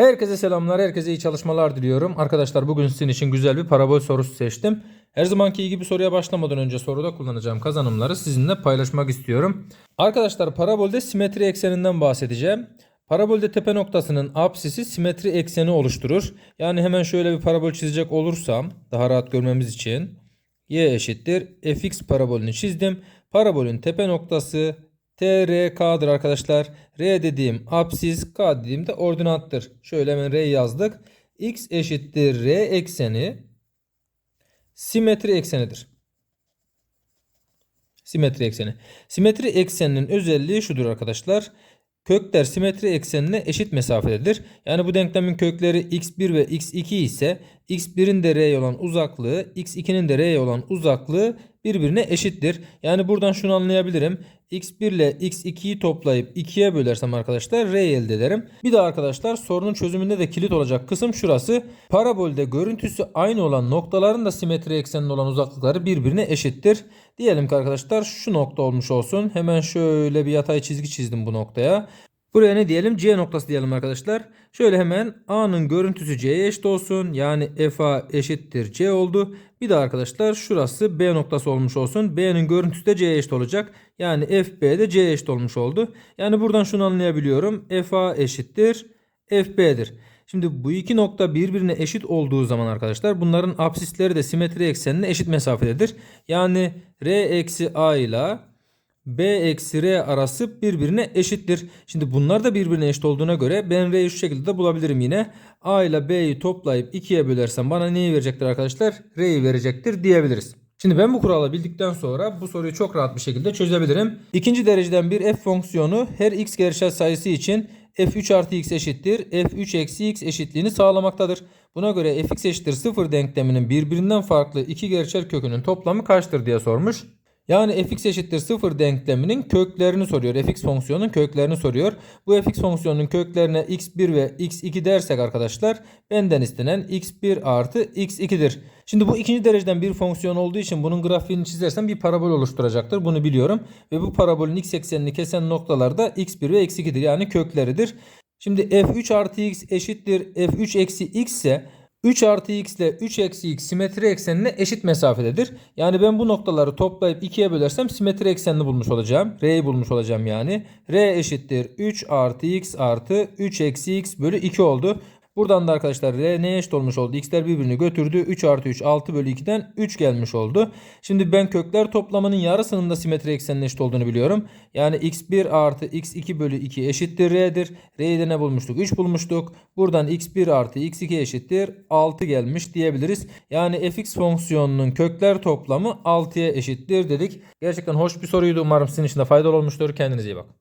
Herkese selamlar, herkese iyi çalışmalar diliyorum. Arkadaşlar bugün sizin için güzel bir parabol sorusu seçtim. Her zamanki gibi soruya başlamadan önce soruda kullanacağım kazanımları sizinle paylaşmak istiyorum. Arkadaşlar parabolde simetri ekseninden bahsedeceğim. Parabolde tepe noktasının apsisi simetri ekseni oluşturur. Yani hemen şöyle bir parabol çizecek olursam daha rahat görmemiz için y eşittir fx parabolünü çizdim. Parabolün tepe noktası TRK'dır arkadaşlar. R dediğim apsis, K dediğim de ordinattır. Şöyle hemen R yazdık. X eşittir R ekseni simetri eksenidir. Simetri ekseni. Simetri ekseninin özelliği şudur arkadaşlar. Kökler simetri eksenine eşit mesafededir. Yani bu denklemin kökleri x1 ve x2 ise x1'in de r'ye olan uzaklığı, x2'nin de r'ye olan uzaklığı birbirine eşittir. Yani buradan şunu anlayabilirim. x1 ile x2'yi toplayıp 2'ye bölersem arkadaşlar r elde ederim. Bir de arkadaşlar sorunun çözümünde de kilit olacak kısım şurası. Parabolde görüntüsü aynı olan noktaların da simetri ekseninde olan uzaklıkları birbirine eşittir. Diyelim ki arkadaşlar şu nokta olmuş olsun. Hemen şöyle bir yatay çizgi çizdim bu noktaya. Buraya ne diyelim? C noktası diyelim arkadaşlar. Şöyle hemen A'nın görüntüsü C'ye eşit olsun. Yani FA eşittir C oldu. Bir de arkadaşlar şurası B noktası olmuş olsun. B'nin görüntüsü de C'ye eşit olacak. Yani FB de C'ye eşit olmuş oldu. Yani buradan şunu anlayabiliyorum. FA eşittir FB'dir. Şimdi bu iki nokta birbirine eşit olduğu zaman arkadaşlar bunların apsisleri de simetri eksenine eşit mesafededir. Yani R eksi A ile B eksi R arası birbirine eşittir. Şimdi bunlar da birbirine eşit olduğuna göre ben R'yi şu şekilde de bulabilirim yine. A ile B'yi toplayıp 2'ye bölersem bana neyi verecektir arkadaşlar? R'yi verecektir diyebiliriz. Şimdi ben bu kuralı bildikten sonra bu soruyu çok rahat bir şekilde çözebilirim. İkinci dereceden bir f fonksiyonu her x gerçel sayısı için f3 artı x eşittir f3 eksi x eşitliğini sağlamaktadır. Buna göre fx eşittir 0 denkleminin birbirinden farklı iki gerçel kökünün toplamı kaçtır diye sormuş. Yani fx eşittir 0 denkleminin köklerini soruyor. fx fonksiyonunun köklerini soruyor. Bu fx fonksiyonunun köklerine x1 ve x2 dersek arkadaşlar benden istenen x1 artı x2'dir. Şimdi bu ikinci dereceden bir fonksiyon olduğu için bunun grafiğini çizersem bir parabol oluşturacaktır. Bunu biliyorum. Ve bu parabolün x eksenini kesen noktalar da x1 ve x2'dir. Yani kökleridir. Şimdi f3 artı x eşittir f3 eksi x ise 3 artı x ile 3 eksi x simetri eksenine eşit mesafededir. Yani ben bu noktaları toplayıp 2'ye bölersem simetri eksenini bulmuş olacağım. R'yi bulmuş olacağım yani. R eşittir 3 artı x artı 3 eksi x bölü 2 oldu. Buradan da arkadaşlar R neye eşit olmuş oldu? X'ler birbirini götürdü. 3 artı 3 6 bölü 2'den 3 gelmiş oldu. Şimdi ben kökler toplamının yarısının da simetri eksenine eşit olduğunu biliyorum. Yani x1 artı x2 bölü 2 eşittir R'dir. R'yi de ne bulmuştuk? 3 bulmuştuk. Buradan x1 artı x2 eşittir 6 gelmiş diyebiliriz. Yani fx fonksiyonunun kökler toplamı 6'ya eşittir dedik. Gerçekten hoş bir soruydu. Umarım sizin için de faydalı olmuştur. Kendinize iyi bakın.